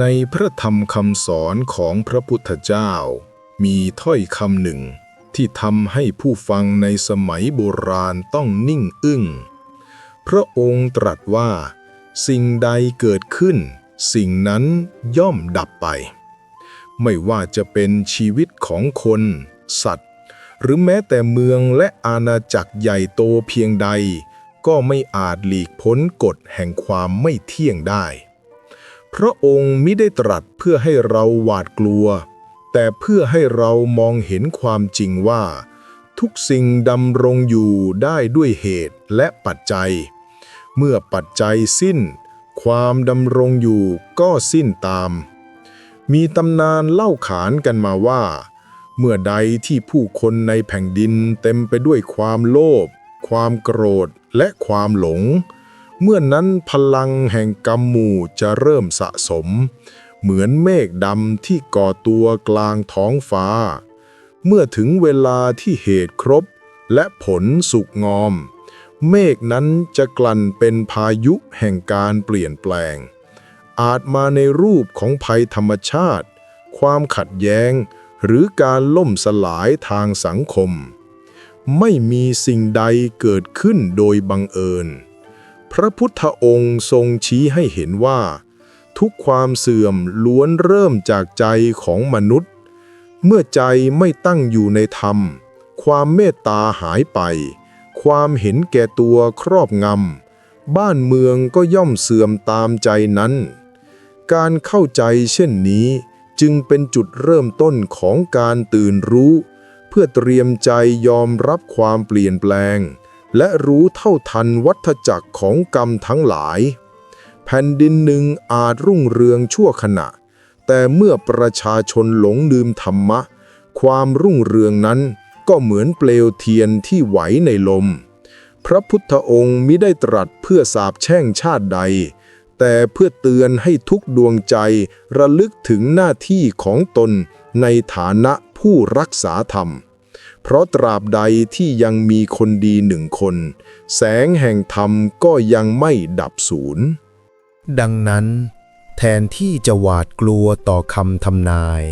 ในพระธรรมคำสอนของพระพุทธเจ้า มีถ้อยคำหนึ่ง ที่ทำให้ผู้ฟังในสมัยโบราณต้องนิ่งอึ้ง พระองค์ตรัสว่า สิ่งใดเกิดขึ้น สิ่งนั้นย่อมดับไป ไม่ว่าจะเป็นชีวิตของคน สัตว์ หรือแม้แต่เมืองและอาณาจักรใหญ่โตเพียงใด ก็ไม่อาจหลีกพ้นกฎแห่งความไม่เที่ยงได้ พระองค์มิได้ตรัสเพื่อให้เราหวาดกลัว แต่เพื่อให้เรามองเห็นความจริงว่า ทุกสิ่งดำรงอยู่ได้ด้วยเหตุและปัจจัย เมื่อปัจจัยสิ้น ความดำรงอยู่ก็สิ้นตาม มีตำนานเล่าขานกันมาว่า เมื่อใดที่ผู้คนในแผ่นดินเต็มไปด้วยความโลภความโกรธและความหลง เมื่อนั้นพลังแห่งกรรมหมู่จะเริ่มสะสม เหมือนเมฆดำที่ก่อตัวกลางท้องฟ้า เมื่อถึงเวลาที่เหตุครบและผลสุกงอม เมฆนั้นจะกลั่นเป็นพายุแห่งการเปลี่ยนแปลง อาจมาในรูปของภัยธรรมชาติ ความขัดแย้ง หรือการล่มสลายทางสังคม ไม่มีสิ่งใดเกิดขึ้นโดยบังเอิญ พระพุทธองค์ทรงชี้ให้เห็นว่า ทุกความเสื่อมล้วนเริ่มจากใจของมนุษย์ เมื่อใจไม่ตั้งอยู่ในธรรม ความเมตตาหายไป ความเห็นแก่ตัวครอบงำ บ้านเมืองก็ย่อมเสื่อมตามใจนั้น การเข้าใจเช่นนี้จึงเป็นจุดเริ่มต้นของการตื่นรู้ เพื่อเตรียมใจยอมรับความเปลี่ยนแปลง และรู้เท่าทันวัฏจักรของกรรมทั้งหลาย แผ่นดินหนึ่งอาจรุ่งเรืองชั่วขณะ แต่เมื่อประชาชนหลงลืมธรรมะ ความรุ่งเรืองนั้นก็เหมือนเปลวเทียนที่ไหวในลม พระพุทธองค์มิได้ตรัสเพื่อสาบแช่งชาติใด แต่เพื่อเตือนให้ทุกดวงใจระลึกถึงหน้าที่ของตนในฐานะผู้รักษาธรรม เพราะตราบใดที่ยังมีคนดีหนึ่งคน แสงแห่งธรรมก็ยังไม่ดับสูญดังนั้น แทนที่จะหวาดกลัวต่อคำทำนาย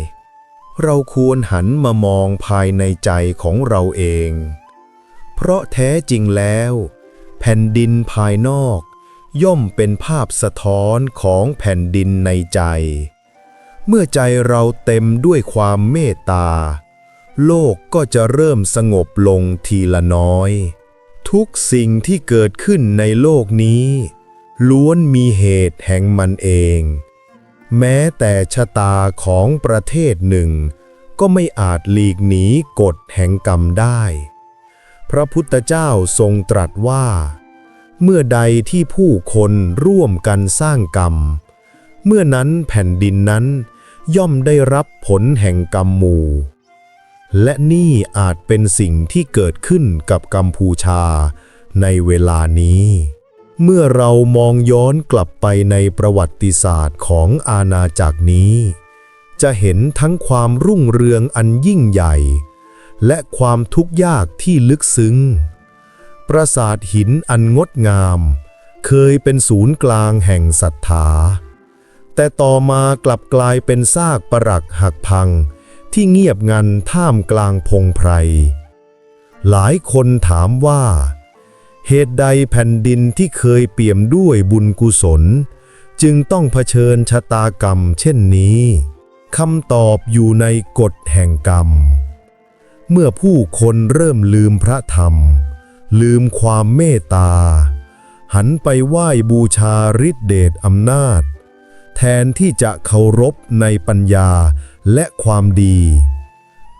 เราควรหันมามองภายในใจของเราเอง เพราะแท้จริงแล้ว แผ่นดินภายนอก ย่อมเป็นภาพสะท้อนของแผ่นดินในใจ เมื่อใจเราเต็มด้วยความเมตตา โลกก็จะเริ่มสงบลงทีละน้อย ทุกสิ่งที่เกิดขึ้นในโลกนี้ ล้วนมีเหตุแห่งมันเอง แม้แต่ชะตาของประเทศหนึ่ง ก็ไม่อาจหลีกหนีกฎแห่งกรรมได้ พระพุทธเจ้าทรงตรัสว่า เมื่อใดที่ผู้คนร่วมกันสร้างกรรม เมื่อนั้นแผ่นดินนั้นย่อมได้รับผลแห่งกรรมหมู่ และนี่อาจเป็นสิ่งที่เกิดขึ้นกับกัมพูชาในเวลานี้ เมื่อเรามองย้อนกลับไปในประวัติศาสตร์ของอาณาจักรนี้ จะเห็นทั้งความรุ่งเรืองอันยิ่งใหญ่ และความทุกข์ยากที่ลึกซึ้ง ปราสาทหินอันงดงาม เคยเป็นศูนย์กลางแห่งศรัทธา แต่ต่อมากลับกลายเป็นซากปรักหักพัง ที่เงียบงันท่ามกลางพงไพร หลายคนถามว่า เหตุใดแผ่นดินที่เคยเปี่ยมด้วยบุญกุศล จึงต้องเผชิญชะตากรรมเช่นนี้คำตอบอยู่ในกฎแห่งกรรม เมื่อผู้คนเริ่มลืมพระธรรม ลืมความเมตตา หันไปไหว้บูชาฤทธิเดชอำนาจ แทนที่จะเคารพในปัญญา และความดี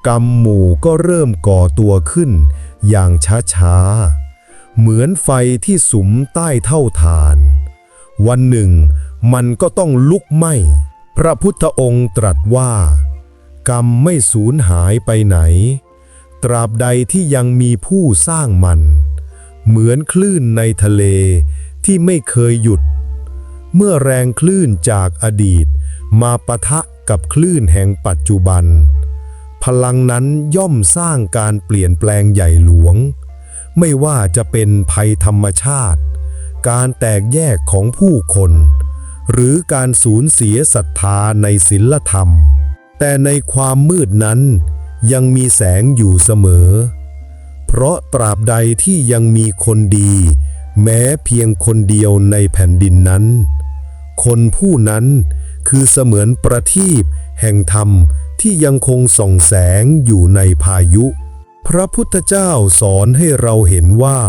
กรรมหมู่ก็เริ่มก่อตัวขึ้น อย่างช้าๆ เหมือนไฟที่สุมใต้เท่าฐาน วันหนึ่ง มันก็ต้องลุกไหม้ พระพุทธองค์ตรัสว่า กรรมไม่สูญหายไปไหน ตราบใดที่ยังมีผู้สร้างมัน เหมือนคลื่นในทะเลที่ไม่เคยหยุด เมื่อแรงคลื่นจากอดีตมาปะทะ กับคลื่นแห่งปัจจุบัน พลังนั้นย่อมสร้างการเปลี่ยนแปลงใหญ่หลวง ไม่ว่าจะเป็นภัยธรรมชาติ การแตกแยกของผู้คน หรือการสูญเสียศรัทธาในศีลธรรม แต่ในความมืดนั้นยังมีแสงอยู่เสมอ เพราะตราบใดที่ยังมีคนดี แม้เพียงคนเดียวในแผ่นดินนั้น คนผู้นั้น คือเสมือนประทีปแห่งธรรมที่ยังคงส่องแสงอยู่ในพายุ พระพุทธเจ้าสอนให้เราเห็นว่า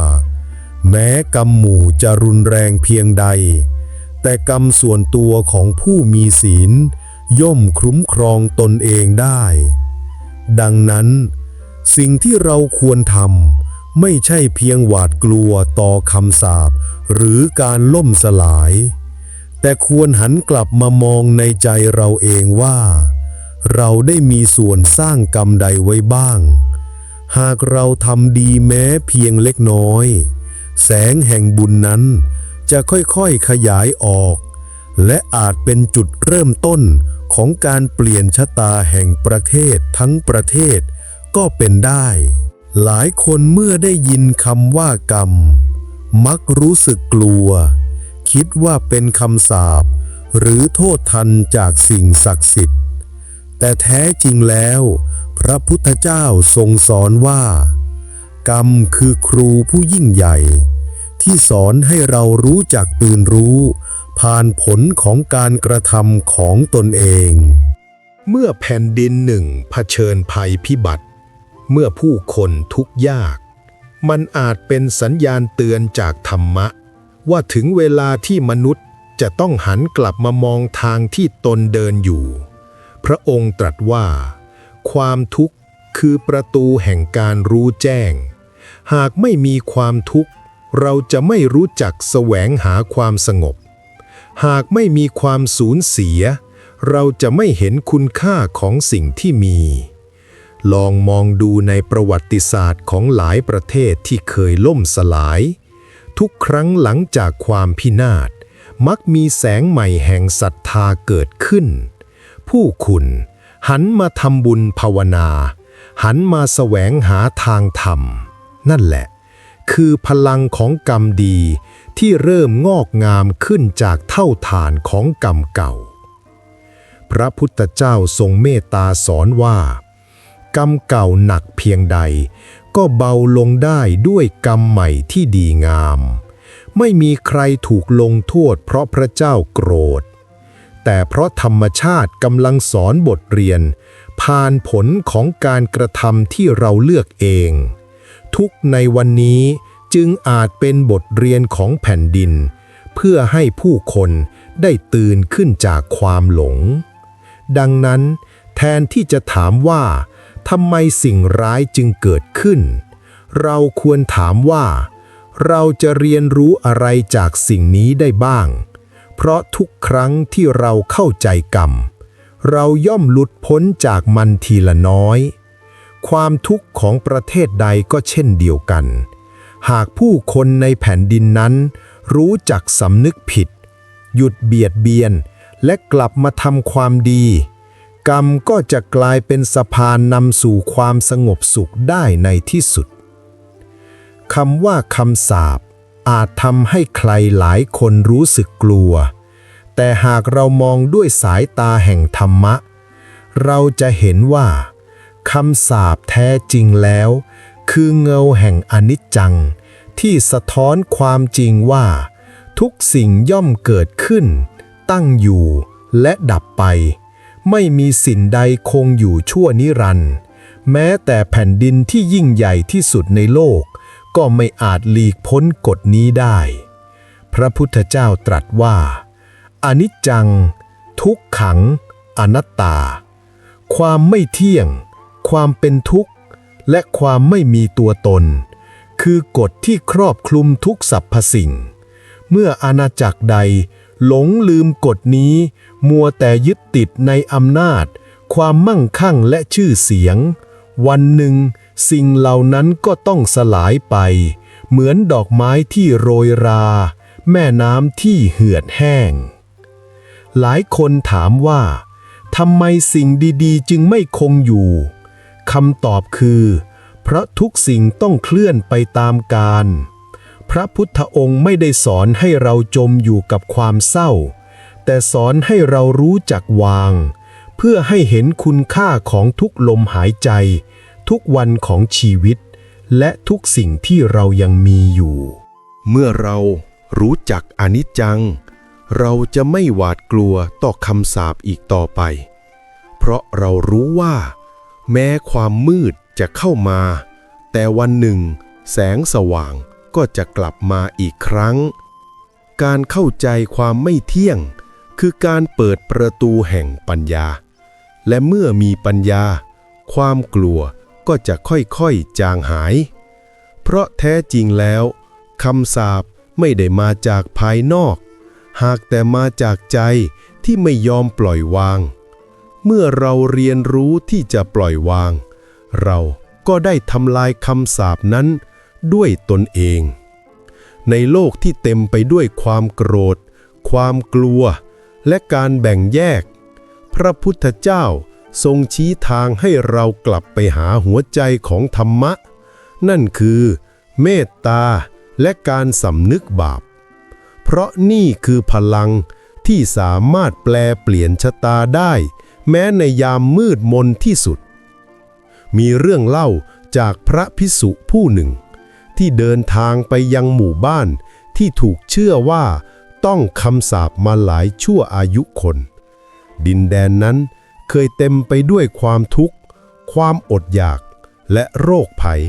แม้กรรมหมู่จะรุนแรงเพียงใด แต่กรรมส่วนตัวของผู้มีศีล ย่อมคุ้มครองตนเองได้ ดังนั้น สิ่งที่เราควรทำไม่ใช่เพียงหวาดกลัวต่อคำสาปหรือการล่มสลาย แต่ควรหันกลับมามองในใจเราเองว่า เราได้มีส่วนสร้างกรรมใดไว้บ้าง หากเราทำดีแม้เพียงเล็กน้อย แสงแห่งบุญนั้นจะค่อยๆขยายออก และอาจเป็นจุดเริ่มต้นของการเปลี่ยนชะตาแห่งประเทศทั้งประเทศก็เป็นได้ หลายคนเมื่อได้ยินคำว่ากรรม มักรู้สึกกลัว คิดว่าเป็นคำสาปหรือโทษทันจากสิ่งศักดิ์สิทธิ์ แต่แท้จริงแล้ว พระพุทธเจ้าทรงสอนว่า กรรมคือครูผู้ยิ่งใหญ่ ที่สอนให้เรารู้จักตื่นรู้ ผ่านผลของการกระทำของตนเอง เมื่อแผ่นดินหนึ่งเผชิญภัยพิบัติ เมื่อผู้คนทุกข์ยาก มันอาจเป็นสัญญาณเตือนจากธรรมะ ว่าถึงเวลาที่มนุษย์จะต้องหันกลับมามองทางที่ตนเดินอยู่ พระองค์ตรัสว่า ความทุกข์คือประตูแห่งการรู้แจ้ง หากไม่มีความทุกข์ เราจะไม่รู้จักแสวงหาความสงบ หากไม่มีความสูญเสีย เราจะไม่เห็นคุณค่าของสิ่งที่มี ลองมองดูในประวัติศาสตร์ของหลายประเทศที่เคยล่มสลาย ทุกครั้งหลังจากความพินาศ มักมีแสงใหม่แห่งศรัทธาเกิดขึ้น ผู้คุณหันมาทำบุญภาวนา หันมาแสวงหาทางธรรม นั่นแหละ คือพลังของกรรมดีที่เริ่มงอกงามขึ้นจากเท่าฐานของกรรมเก่า พระพุทธเจ้าทรงเมตตาสอนว่า กรรมเก่าหนักเพียงใด ก็เบาลงได้ด้วยกรรมใหม่ที่ดีงาม ไม่มีใครถูกลงโทษเพราะพระเจ้าโกรธ แต่เพราะธรรมชาติกำลังสอนบทเรียน ผ่านผลของการกระทำที่เราเลือกเอง ทุกในวันนี้จึงอาจเป็นบทเรียนของแผ่นดิน เพื่อให้ผู้คนได้ตื่นขึ้นจากความหลง ดังนั้น แทนที่จะถามว่า ทำไมสิ่งร้ายจึงเกิดขึ้น เราควรถามว่า เราจะเรียนรู้อะไรจากสิ่งนี้ได้บ้าง เพราะทุกครั้งที่เราเข้าใจกรรม เราย่อมหลุดพ้นจากมันทีละน้อย ความทุกข์ของประเทศใดก็เช่นเดียวกัน หากผู้คนในแผ่นดินนั้น รู้จักสำนึกผิด หยุดเบียดเบียนและกลับมาทำความดี กรรมก็จะกลายเป็นสะพานนำสู่ความสงบสุขได้ในที่สุดคำว่าคำสาปอาจทำให้ใครหลายคนรู้สึกกลัว แต่หากเรามองด้วยสายตาแห่งธรรมะ เราจะเห็นว่าคำสาปแท้จริงแล้ว คือเงาแห่งอนิจจัง ที่สะท้อนความจริงว่า ทุกสิ่งย่อมเกิดขึ้น ตั้งอยู่และดับไป ไม่มีสิ่งใดคงอยู่ชั่วนิรันดร์แม้แต่แผ่นดินที่ยิ่งใหญ่ที่สุดในโลก ก็ไม่อาจหลีกพ้นกฎนี้ได้ พระพุทธเจ้าตรัสว่า อนิจจัง ทุกขัง อนัตตา ความไม่เที่ยง ความเป็นทุกข์ และความไม่มีตัวตน คือกฎที่ครอบคลุมทุกสรรพสิ่ง เมื่ออาณาจักรใดหลงลืมกฎนี้ มัวแต่ยึดติดในอำนาจ ความมั่งคั่งและชื่อเสียง วันหนึ่ง สิ่งเหล่านั้นก็ต้องสลายไป เหมือนดอกไม้ที่โรยรา แม่น้ำที่เหือดแห้ง หลายคนถามว่าทำไมสิ่งดีๆ จึงไม่คงอยู่คำตอบคือ เพราะทุกสิ่งต้องเคลื่อนไปตามกาลพระพุทธองค์ไม่ได้สอนให้เราจมอยู่กับความเศร้า แต่สอนให้เรารู้จักวาง เพื่อให้เห็นคุณค่าของทุกลมหายใจ ทุกวันของชีวิต และทุกสิ่งที่เรายังมีอยู่ เมื่อเรารู้จักอนิจจัง เราจะไม่หวาดกลัวต่อคำสาปอีกต่อไป เพราะเรารู้ว่า แม้ความมืดจะเข้ามา แต่วันหนึ่ง แสงสว่างก็จะกลับมาอีกครั้ง การเข้าใจความไม่เที่ยง คือการเปิดประตูแห่งปัญญา และเมื่อมีปัญญา ความกลัวก็จะค่อยๆจางหาย เพราะแท้จริงแล้วคำสาปไม่ได้มาจากภายนอก หากแต่มาจากใจที่ไม่ยอมปล่อยวาง เมื่อเราเรียนรู้ที่จะปล่อยวาง เราก็ได้ทำลายคำสาปนั้นด้วยตนเอง ในโลกที่เต็มไปด้วยความโกรธ ความกลัว และการแบ่งแยก พระพุทธเจ้าทรงชี้ทางให้เรากลับไปหาหัวใจของธรรมะ นั่นคือ เมตตาและการสำนึกบาป เพราะนี่คือพลังที่สามารถแปลเปลี่ยนชะตาได้ แม้ในยามมืดมนที่สุด มีเรื่องเล่าจากพระพิสุผู้หนึ่ง ที่เดินทางไปยังหมู่บ้านที่ถูกเชื่อว่า ต้องคำสาปมาหลายชั่วอายุคน ดินแดนนั้นเคยเต็มไปด้วยความทุกข์ ความอดอยากและโรคภัย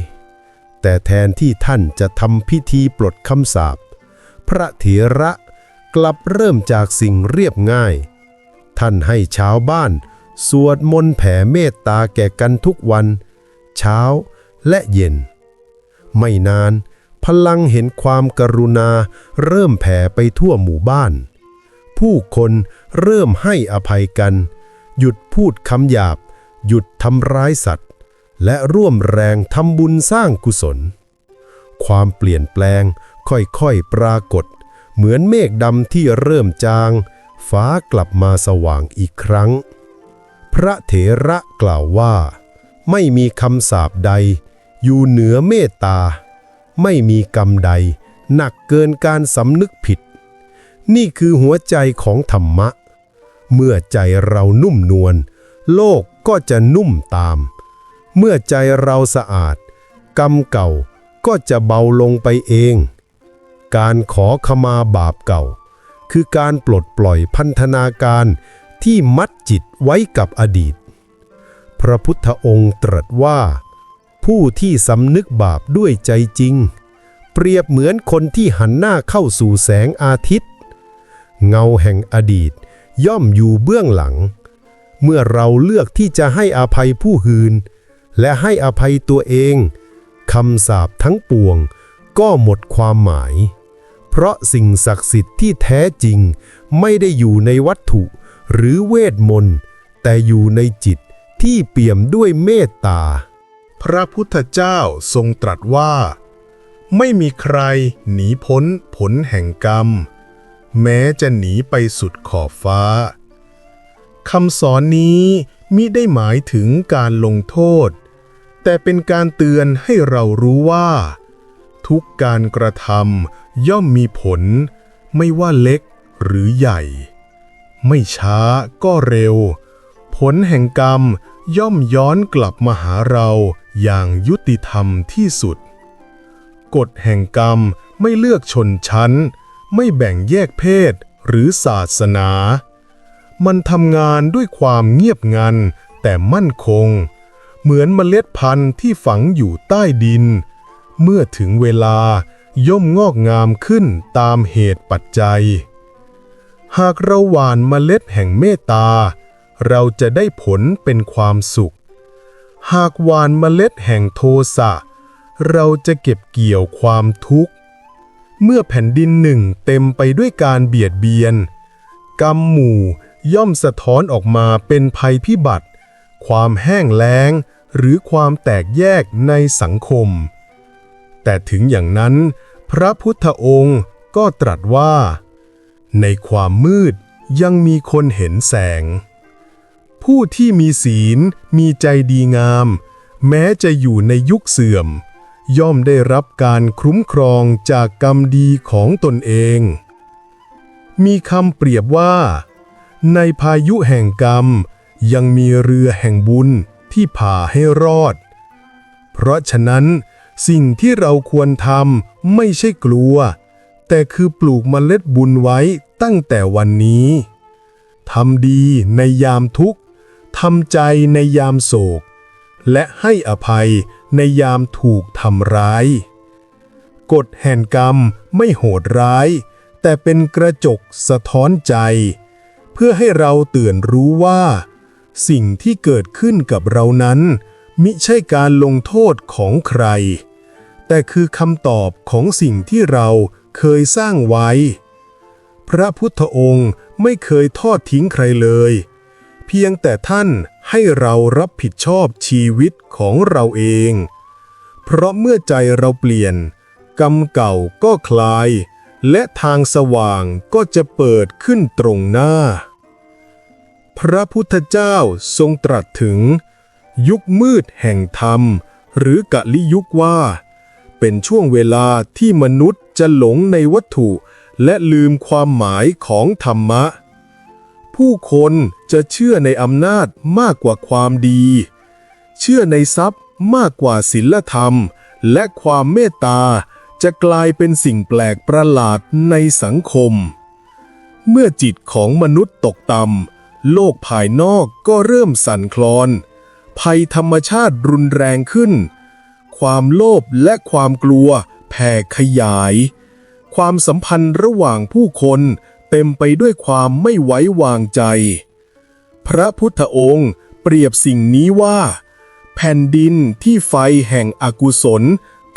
แต่แทนที่ท่านจะทำพิธีปลดคำสาปพระเถระกลับเริ่มจากสิ่งเรียบง่าย ท่านให้ชาวบ้าน สวดมนต์แผ่เมตตาแก่กันทุกวัน เช้าและเย็น ไม่นาน พลังเห็นความกรุณา เริ่มแผ่ไปทั่วหมู่บ้าน ผู้คนเริ่มให้อภัยกัน หยุดพูดคำหยาบ หยุดทำร้ายสัตว์ และร่วมแรงทำบุญสร้างกุศล ความเปลี่ยนแปลงค่อยๆปรากฏ เหมือนเมฆดำที่เริ่มจาง ฟ้ากลับมาสว่างอีกครั้ง พระเถระกล่าวว่า ไม่มีคำสาปใด อยู่เหนือเมตตา ไม่มีกรรมใด หนักเกินการสำนึกผิด นี่คือหัวใจของธรรมะ เมื่อใจเรานุ่มนวลโลกก็จะนุ่มตาม เมื่อใจเราสะอาด กรรมเก่าก็จะเบาลงไปเอง การขอขมาบาปเก่า คือการปลดปล่อยพันธนาการที่มัดจิตไว้กับอดีต พระพุทธองค์ตรัสว่า ผู้ที่สำนึกบาปด้วยใจจริง เปรียบเหมือนคนที่หันหน้าเข้าสู่แสงอาทิตย์ เงาแห่งอดีตย่อมอยู่เบื้องหลัง เมื่อเราเลือกที่จะให้อภัยผู้อื่นและให้อภัยตัวเองคำสาปทั้งปวงก็หมดความหมาย เพราะสิ่งศักดิ์สิทธิ์ที่แท้จริงไม่ได้อยู่ในวัตถุ หรือเวทมนต์ แต่อยู่ในจิตที่เปี่ยมด้วยเมตตา พระพุทธเจ้าทรงตรัสว่า ไม่มีใครหนีพ้นผลแห่งกรรม แม้จะหนีไปสุดขอบฟ้าคำสอนนี้มิได้หมายถึงการลงโทษ แต่เป็นการเตือนให้เรารู้ว่า ทุกการกระทำย่อมมีผล ไม่ว่าเล็กหรือใหญ่ ไม่ช้าก็เร็ว ผลแห่งกรรมย่อมย้อนกลับมาหาเรา อย่างยุติธรรมที่สุด กฎแห่งกรรมไม่เลือกชนชั้น ไม่แบ่งแยกเพศหรือศาสนา มันทำงานด้วยความเงียบงันแต่มั่นคง เหมือนเมล็ดพันธุ์ที่ฝังอยู่ใต้ดิน เมื่อถึงเวลาย่อมงอกงามขึ้นตามเหตุปัจจัย หากเราหว่านเมล็ดแห่งเมตตา เราจะได้ผลเป็นความสุข หากหวานเมล็ดแห่งโทสะ เราจะเก็บเกี่ยวความทุกข์ เมื่อแผ่นดินหนึ่งเต็มไปด้วยการเบียดเบียน กรรมหมู่ย่อมสะท้อนออกมาเป็นภัยพิบัติ ความแห้งแล้ง หรือความแตกแยกในสังคม แต่ถึงอย่างนั้น พระพุทธองค์ก็ตรัสว่า ในความมืดยังมีคนเห็นแสง ผู้ที่มีศีลมีใจดีงาม แม้จะอยู่ในยุคเสื่อม ย่อมได้รับการคุ้มครองจากกรรมดีของตนเอง มีคำเปรียบว่า ในพายุแห่งกรรม ยังมีเรือแห่งบุญที่ผ่าให้รอด เพราะฉะนั้นสิ่งที่เราควรทำไม่ใช่กลัว แต่คือปลูกเมล็ดบุญไว้ตั้งแต่วันนี้ทำดีในยามทุกข์ ทำใจในยามโศก และให้อภัยในยามถูกทำร้าย กฎแห่งกรรมไม่โหดร้าย แต่เป็นกระจกสะท้อนใจ เพื่อให้เราเตื่นรู้ว่า สิ่งที่เกิดขึ้นกับเรานั้น มิใช่การลงโทษของใคร แต่คือคำตอบของสิ่งที่เราเคยสร้างไว้ พระพุทธองค์ไม่เคยทอดทิ้งใครเลย พียงแต่ท่านให้เรารับผิดชอบชีวิตของเราเอง เพราะเมื่อใจเราเปลี่ยน กรรมเก่าก็คลาย และทางสว่างก็จะเปิดขึ้นตรงหน้า พระพุทธเจ้าทรงตรัสถึง ยุคมืดแห่งธรรม หรือกะลิยุคว่า เป็นช่วงเวลาที่มนุษย์จะหลงในวัตถุและลืมความหมายของธรรมะ ผู้คน จะเชื่อในอำนาจมากกว่าความดี เชื่อในทรัพย์มากกว่าศีลธรรม และความเมตตาจะกลายเป็นสิ่งแปลกประหลาดในสังคม เมื่อจิตของมนุษย์ตกต่ำโลกภายนอกก็เริ่มสั่นคลอน ภัยธรรมชาติรุนแรงขึ้น ความโลภและความกลัวแผ่ขยาย ความสัมพันธ์ระหว่างผู้คนเต็มไปด้วยความไม่ไว้วางใจ พระพุทธองค์เปรียบสิ่งนี้ว่า แผ่นดินที่ไฟแห่งอกุศล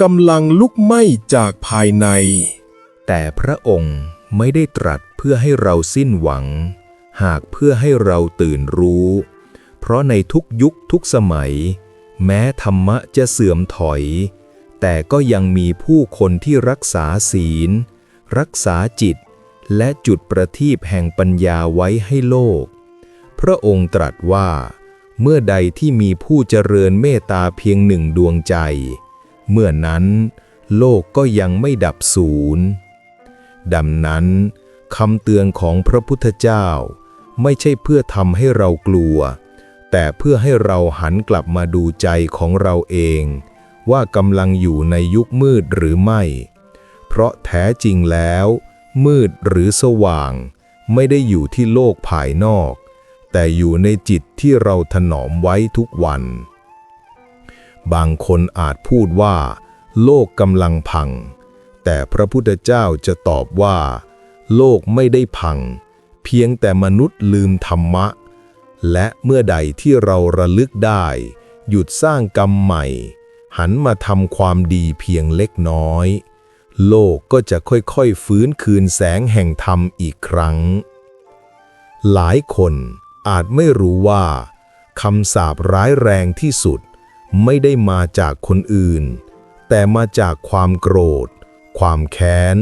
กำลังลุกไหม้จากภายใน แต่พระองค์ไม่ได้ตรัสเพื่อให้เราสิ้นหวัง หากเพื่อให้เราตื่นรู้ เพราะในทุกยุคทุกสมัย แม้ธรรมะจะเสื่อมถอย แต่ก็ยังมีผู้คนที่รักษาศีล รักษาจิต และจุดประทีปแห่งปัญญาไว้ให้โลก พระองค์ตรัสว่า เมื่อใดที่มีผู้เจริญเมตตาเพียงหนึ่งดวงใจ เมื่อนั้น โลกก็ยังไม่ดับสูญดังนั้นคำเตือนของพระพุทธเจ้า ไม่ใช่เพื่อทำให้เรากลัว แต่เพื่อให้เราหันกลับมาดูใจของเราเอง ว่ากำลังอยู่ในยุคมืดหรือไม่ เพราะแท้จริงแล้ว มืดหรือสว่าง ไม่ได้อยู่ที่โลกภายนอก แต่อยู่ในจิตที่เราถนอมไว้ทุกวัน บางคนอาจพูดว่า โลกกำลังพัง แต่พระพุทธเจ้าจะตอบว่า โลกไม่ได้พัง เพียงแต่มนุษย์ลืมธรรมะ และเมื่อใดที่เราระลึกได้ หยุดสร้างกรรมใหม่ หันมาทำความดีเพียงเล็กน้อย โลกก็จะค่อยๆฟื้นคืนแสงแห่งธรรมอีกครั้ง หลายคน อาจไม่รู้ว่าคำสาปร้ายแรงที่สุด ไม่ได้มาจากคนอื่น แต่มาจากความโกรธ ความแค้น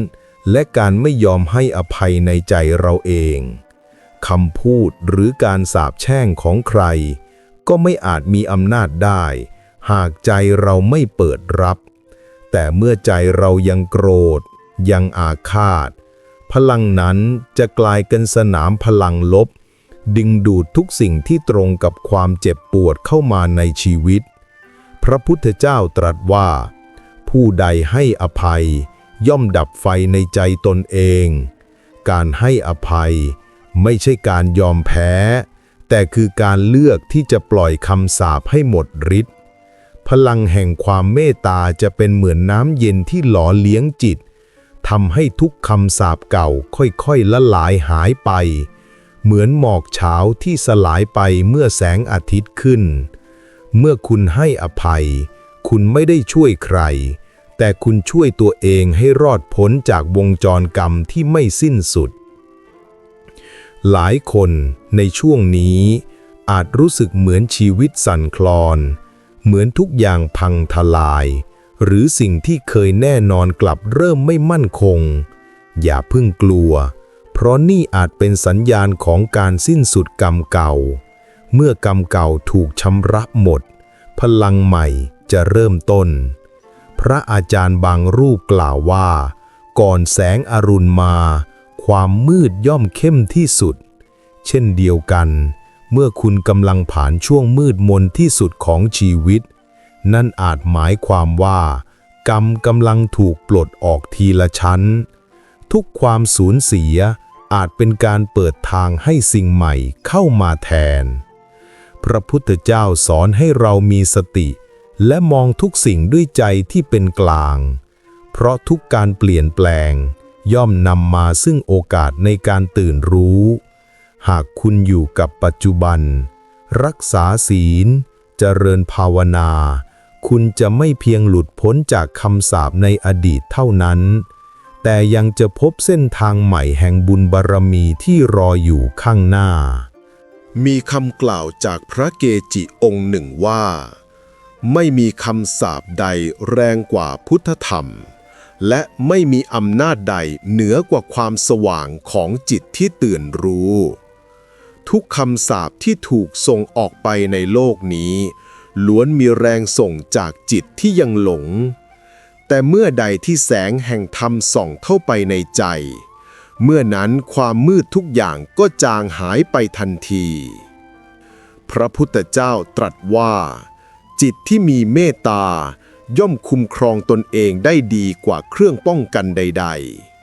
และการไม่ยอมให้อภัยในใจเราเองคำพูดหรือการสาปแช่งของใคร ก็ไม่อาจมีอำนาจได้ หากใจเราไม่เปิดรับ แต่เมื่อใจเรายังโกรธ ยังอาฆาต พลังนั้นจะกลายเป็นสนามพลังลบ ดึงดูดทุกสิ่งที่ตรงกับความเจ็บปวดเข้ามาในชีวิต พระพุทธเจ้าตรัสว่า ผู้ใดให้อภัย ย่อมดับไฟในใจตนเอง การให้อภัย ไม่ใช่การยอมแพ้ แต่คือการเลือกที่จะปล่อยคำสาปให้หมดฤทธิ์พลังแห่งความเมตตาจะเป็นเหมือนน้ำเย็นที่หล่อเลี้ยงจิตทำให้ทุกคำสาปเก่าค่อยๆละลายหายไป เหมือนหมอกเช้าที่สลายไปเมื่อแสงอาทิตย์ขึ้น เมื่อคุณให้อภัย คุณไม่ได้ช่วยใคร แต่คุณช่วยตัวเองให้รอดพ้นจากวงจรกรรมที่ไม่สิ้นสุด หลายคนในช่วงนี้อาจรู้สึกเหมือนชีวิตสั่นคลอน เหมือนทุกอย่างพังทลาย หรือสิ่งที่เคยแน่นอนกลับเริ่มไม่มั่นคง อย่าเพิ่งกลัว เพราะนี่อาจเป็นสัญญาณของการสิ้นสุดกรรมเก่า เมื่อกรรมเก่าถูกชำระหมด พลังใหม่จะเริ่มต้น พระอาจารย์บางรูปกล่าวว่า ก่อนแสงอรุณมาคความมืดย่อมเข้มที่สุด เช่นเดียวกัน เมื่อคุณกำลังผ่านช่วงมืดมนที่สุดของชีวิต นั่นอาจหมายความว่า กรรมกำลังถูกปลดออกทีละชั้น ทุกความสูญเสีย อาจเป็นการเปิดทางให้สิ่งใหม่เข้ามาแทน พระพุทธเจ้าสอนให้เรามีสติ และมองทุกสิ่งด้วยใจที่เป็นกลาง เพราะทุกการเปลี่ยนแปลง ย่อมนำมาซึ่งโอกาสในการตื่นรู้ หากคุณอยู่กับปัจจุบัน รักษาศีล เจริญภาวนา คุณจะไม่เพียงหลุดพ้นจากคำสาปในอดีตเท่านั้น แต่ยังจะพบเส้นทางใหม่แห่งบุญบารมีที่รออยู่ข้างหน้า มีคำกล่าวจากพระเกจิองค์หนึ่งว่า ไม่มีคำสาปใดแรงกว่าพุทธธรรม และไม่มีอำนาจใดเหนือกว่าความสว่างของจิตที่ตื่นรู้ ทุกคำสาปที่ถูกส่งออกไปในโลกนี้ ล้วนมีแรงส่งจากจิตที่ยังหลง แต่เมื่อใดที่แสงแห่งธรรมส่องเข้าไปในใจ เมื่อนั้นความมืดทุกอย่างก็จางหายไปทันที พระพุทธเจ้าตรัสว่า จิตที่มีเมตตา ย่อมคุ้มครองตนเองได้ดีกว่าเครื่องป้องกันใด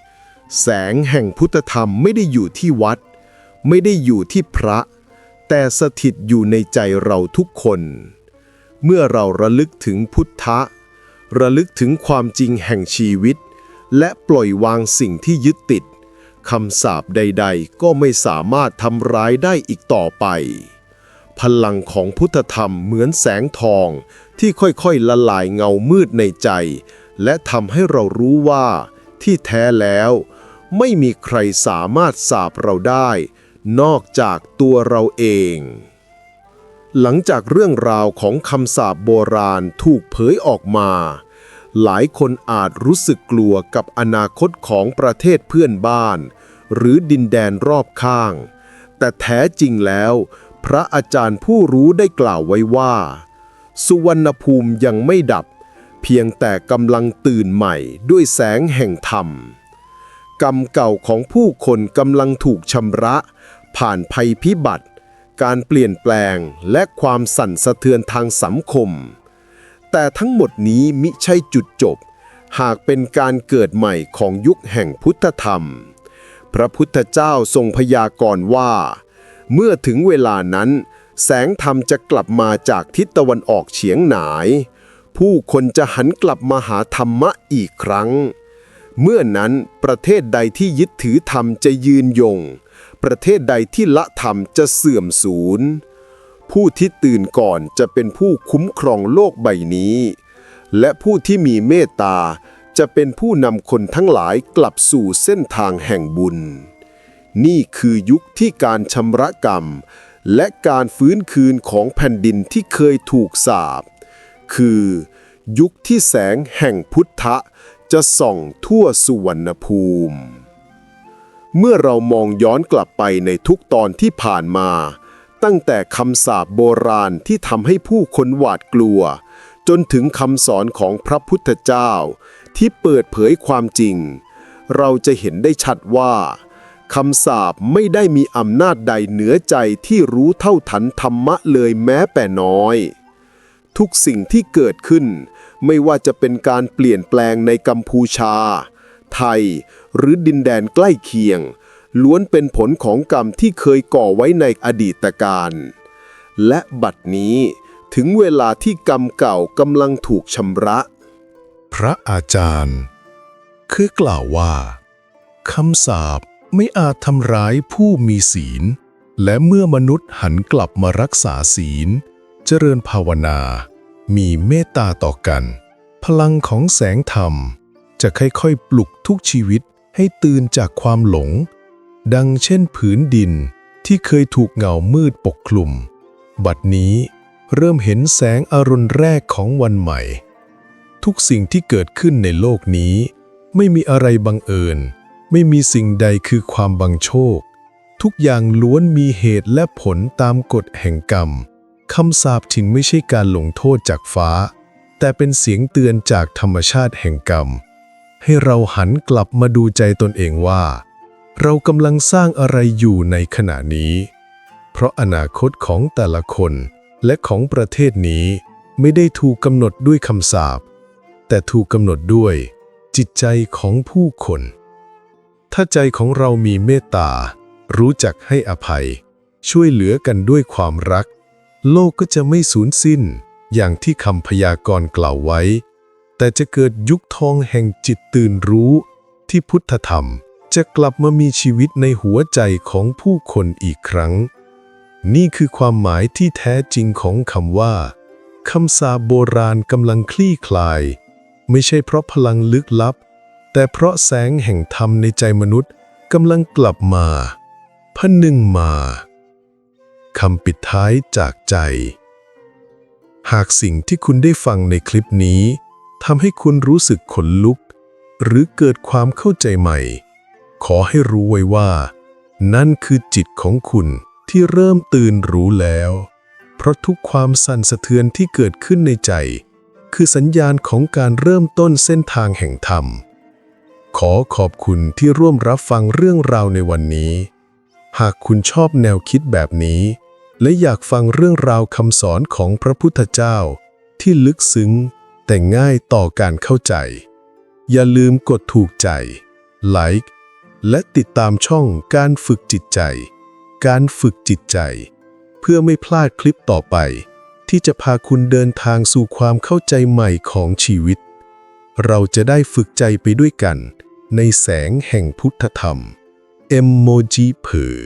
ๆ แสงแห่งพุทธธรรมไม่ได้อยู่ที่วัด ไม่ได้อยู่ที่พระ แต่สถิตอยู่ในใจเราทุกคน เมื่อเราระลึกถึงพุทธะ ระลึกถึงความจริงแห่งชีวิต และปล่อยวางสิ่งที่ยึดติดคำสาปใดๆ ก็ไม่สามารถทำร้ายได้อีกต่อไป พลังของพุทธธรรมเหมือนแสงทอง ที่ค่อยๆละลายเงามืดในใจ และทำให้เรารู้ว่า ที่แท้แล้ว ไม่มีใครสามารถสาปเราได้ นอกจากตัวเราเอง หลังจากเรื่องราวของคำสาปโบราณถูกเผยออกมา หลายคนอาจรู้สึกกลัวกับอนาคตของประเทศเพื่อนบ้าน หรือดินแดนรอบข้าง แต่แท้จริงแล้ว พระอาจารย์ผู้รู้ได้กล่าวไว้ว่า สุวรรณภูมิยังไม่ดับ เพียงแต่กำลังตื่นใหม่ด้วยแสงแห่งธรรม กรรมเก่าของผู้คนกำลังถูกชำระ ผ่านภัยพิบัติ การเปลี่ยนแปลงและความสั่นสะเทือนทางสังคม แต่ทั้งหมดนี้มิใช่จุดจบ หากเป็นการเกิดใหม่ของยุคแห่งพุทธธรรม พระพุทธเจ้าทรงพยากรณ์ว่า เมื่อถึงเวลานั้น แสงธรรมจะกลับมาจากทิศตะวันออกเฉียงหนาย ผู้คนจะหันกลับมาหาธรรมะอีกครั้ง เมื่อนั้นประเทศใดที่ยึดถือธรรมจะยืนยง ประเทศใดที่ละธรรมจะเสื่อมสูญ ผู้ที่ตื่นก่อนจะเป็นผู้คุ้มครองโลกใบนี้ และผู้ที่มีเมตตาจะเป็นผู้นำคนทั้งหลายกลับสู่เส้นทางแห่งบุญ นี่คือยุคที่การชำระกรรม และการฟื้นคืนของแผ่นดินที่เคยถูกสาปคือยุคที่แสงแห่งพุทธะจะส่องทั่วสุวรรณภูมิ เมื่อเรามองย้อนกลับไปในทุกตอนที่ผ่านมา ตั้งแต่คำสาปโบราณที่ทำให้ผู้คนหวาดกลัว จนถึงคำสอนของพระพุทธเจ้า ที่เปิดเผยความจริง เราจะเห็นได้ชัดว่าคำสาปไม่ได้มีอำนาจใดเหนือใจที่รู้เท่าทันธรรมะเลยแม้แต่น้อย ทุกสิ่งที่เกิดขึ้น ไม่ว่าจะเป็นการเปลี่ยนแปลงในกัมพูชา ไทย หรือดินแดนใกล้เคียง ล้วนเป็นผลของกรรมที่เคยก่อไว้ในอดีตการ และบัดนี้ถึงเวลาที่กรรมเก่ากำลังถูกชำระ พระอาจารย์ คือกล่าวว่าคำสาปไม่อาจทำร้ายผู้มีศีล และเมื่อมนุษย์หันกลับมารักษาศีล เจริญภาวนา มีเมตตาต่อกัน พลังของแสงธรรมจะค่อยๆ ปลุกทุกชีวิต ให้ตื่นจากความหลง ดังเช่นผืนดินที่เคยถูกเงามืดปกคลุม บัดนี้เริ่มเห็นแสงอรุณแรกของวันใหม่ ทุกสิ่งที่เกิดขึ้นในโลกนี้ ไม่มีอะไรบังเอิญ ไม่มีสิ่งใดคือความบังโชค ทุกอย่างล้วนมีเหตุและผลตามกฎแห่งกรรมคำสาปถึงไม่ใช่การลงโทษจากฟ้า แต่เป็นเสียงเตือนจากธรรมชาติแห่งกรรม ให้เราหันกลับมาดูใจตนเองว่า เรากำลังสร้างอะไรอยู่ในขณะนี้ เพราะอนาคตของแต่ละคนและของประเทศนี้ไม่ได้ถูกกำหนดด้วยคำสาปแต่ถูกกำหนดด้วย จิตใจของผู้คน ถ้าใจของเรามีเมตตา รู้จักให้อภัย ช่วยเหลือกันด้วยความรัก โลกก็จะไม่สูญสิ้น อย่างที่คำพยากรณ์กล่าวไว้ แต่จะเกิดยุคทองแห่งจิตตื่นรู้ที่พุทธธรรมจะกลับมามีชีวิตในหัวใจของผู้คนอีกครั้ง นี่คือความหมายที่แท้จริงของคำว่าคำสาปโบราณกำลังคลี่คลาย ไม่ใช่เพราะพลังลึกลับ แต่เพราะแสงแห่งธรรมในใจมนุษย์กำลังกลับมาพนึงมาคำปิดท้ายจากใจ หากสิ่งที่คุณได้ฟังในคลิปนี้ ทำให้คุณรู้สึกขนลุก หรือเกิดความเข้าใจใหม่ ขอให้รู้ไว้ว่า นั่นคือจิตของคุณที่เริ่มตื่นรู้แล้ว เพราะทุกความสั่นสะเทือนที่เกิดขึ้นในใจ คือสัญญาณของการเริ่มต้นเส้นทางแห่งธรรม ขอขอบคุณที่ร่วมรับฟังเรื่องราวในวันนี้ หากคุณชอบแนวคิดแบบนี้ และอยากฟังเรื่องราวคำสอนของพระพุทธเจ้าที่ลึกซึ้ง แต่ง่ายต่อการเข้าใจ อย่าลืมกดถูกใจ ไลค์ และติดตามช่องการฝึกจิตใจ การฝึกจิตใจ เพื่อไม่พลาดคลิปต่อไป ที่จะพาคุณเดินทางสู่ความเข้าใจใหม่ของชีวิต เราจะได้ฝึกใจไปด้วยกัน ในแสงแห่งพุทธธรรม เอมโมจิเผอ